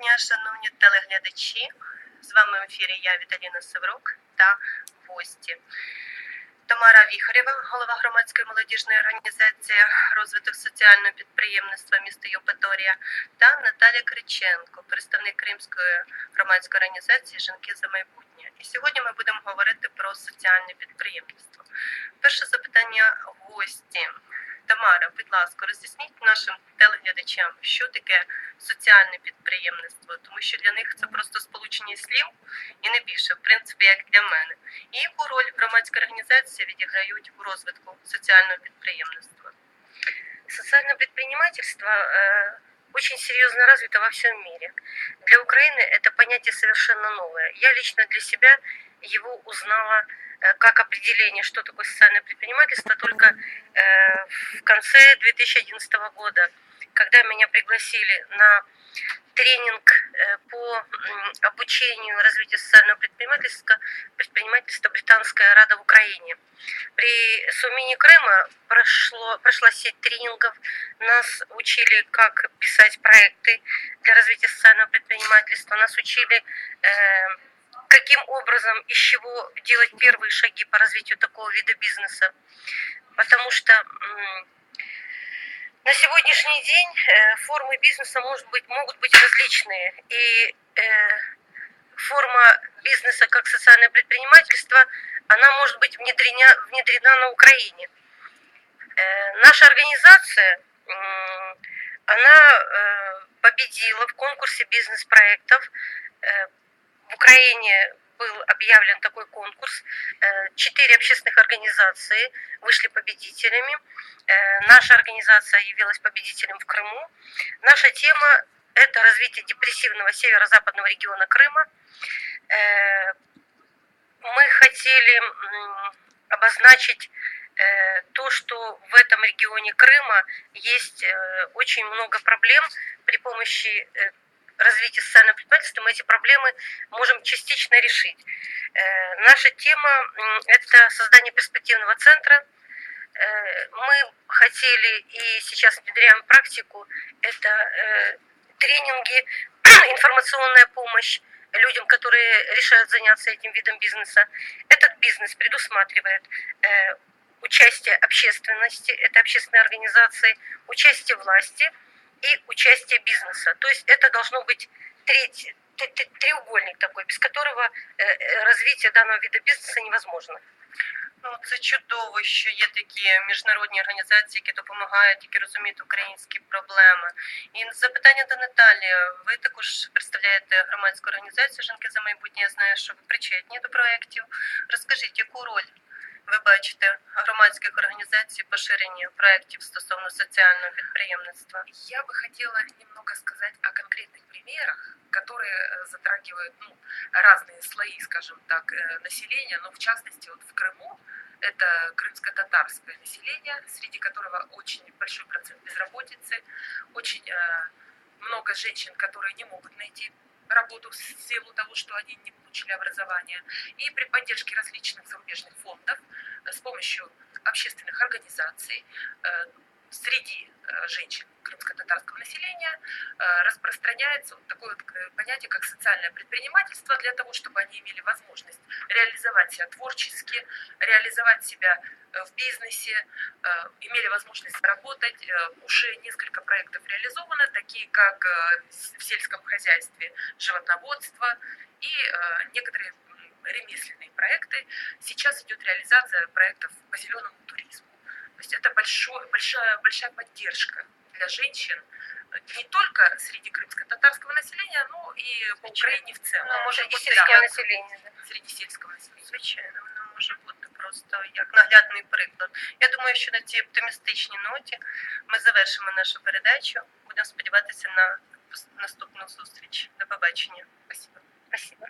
дня, шановні телеглядачі. З вами в ефірі я, Віталіна Севрук та гості. Тамара Віхарєва, голова громадської молодіжної організації розвиток соціального підприємництва міста Євпаторія та Наталя Криченко, представник Кримської громадської організації Жінки за майбутнє. І сьогодні ми будемо говорити про соціальне підприємництво. Перше запитання гості. Тамара, будь ласка, роз'ясніть нашим телеглядачам, що таке соціальне підприємництво, тому що для них це просто сполучення слів і не більше, в принципі, як для мене. І яку роль громадські організації відіграють у розвитку соціального підприємництва? Социальное предпринимательство э, очень серьезно развито во всем мире. Для Украины это понятие совершенно новое. Я лично для себя его узнала э, как определение, что такое социальное предпринимательство, только э, в конце 2011 года, когда меня пригласили на тренинг э, по обучению развитию социального предпринимательства, предпринимательства Британская Рада в Украине. При Сумине Крыма прошло, прошла сеть тренингов, нас учили, как писать проекты для развития социального предпринимательства, нас учили, э, каким образом, из чего делать первые шаги по развитию такого вида бизнеса. Потому что на сегодняшний день э, формы бизнеса может быть, могут быть различные. И э, форма бизнеса как социальное предпринимательство, она может быть внедрена, внедрена на Украине. Э, наша организация, она победила в конкурсе бизнес-проектов. В Украине был объявлен такой конкурс. Э, Четыре общественных организации вышли победителями. Э, Наша организация явилась победителем в Крыму. Наша тема – это развитие депрессивного северо-западного региона Крыма. Э, Мы хотели обозначить то, что в этом регионе Крыма есть очень много проблем при помощи развития социального предпринимательства мы эти проблемы можем частично решить. Э, Наша тема это создание перспективного центра. Э, Мы хотели и сейчас внедряем практику – это э, тренинги, информационная помощь людям, которые решают заняться этим видом бизнеса. Этот бизнес предусматривает э, участие общественности, это общественные организации, участие власти и участие бизнеса. То есть это должно быть третий, т- т- треугольник такой, без которого э, э, развитие данного вида бизнеса невозможно. Ну, це чудово, що є такі міжнародні організації, які допомагають, які розуміють українські проблеми. І запитання до Наталі. Ви також представляєте громадську організацію Жінки за майбутнє. Я знаю, що ви причетні до проєктів. Розкажіть, яку роль ви бачите громадських організацій поширення проєктів стосовно соціального підприємництва? Я бы хотела немного сказать о конкретных примерах, которые э, затрагивают ну, разные слои, скажем так, э, населения, но в частности вот в Крыму это крымско-татарское население, среди которого очень большой процент безработицы, очень э, много женщин, которые не могут найти работу в силу того, что они не получили образование. И при поддержке различных зарубежных фондов э, с помощью общественных организаций э, среди э, женщин крымско-татарского распространяется вот такое вот э, понятие, как социальное предпринимательство, для того, чтобы они имели возможность реализовать себя творчески, реализовать себя э, в бизнесе, э, имели возможность заработать. Э, Уже несколько проектов реализовано, такие как э, в сельском хозяйстве животноводство и э, некоторые ремесленные проекты. Сейчас идет реализация проектов по зеленому туризму. То есть это большой, большая, большая поддержка для женщин э, не только среди крымско-татарского населения, но и по Украине в целом. Ну, може, И бути сельское як население. да. Среди сельского населения. Звичайно, воно може бути просто як наглядний приклад. Я думаю, що на цій оптимістичній ноті ми завершимо нашу передачу. Будемо сподіватися на наступну зустріч. До побачення. Спасибо. Спасибо.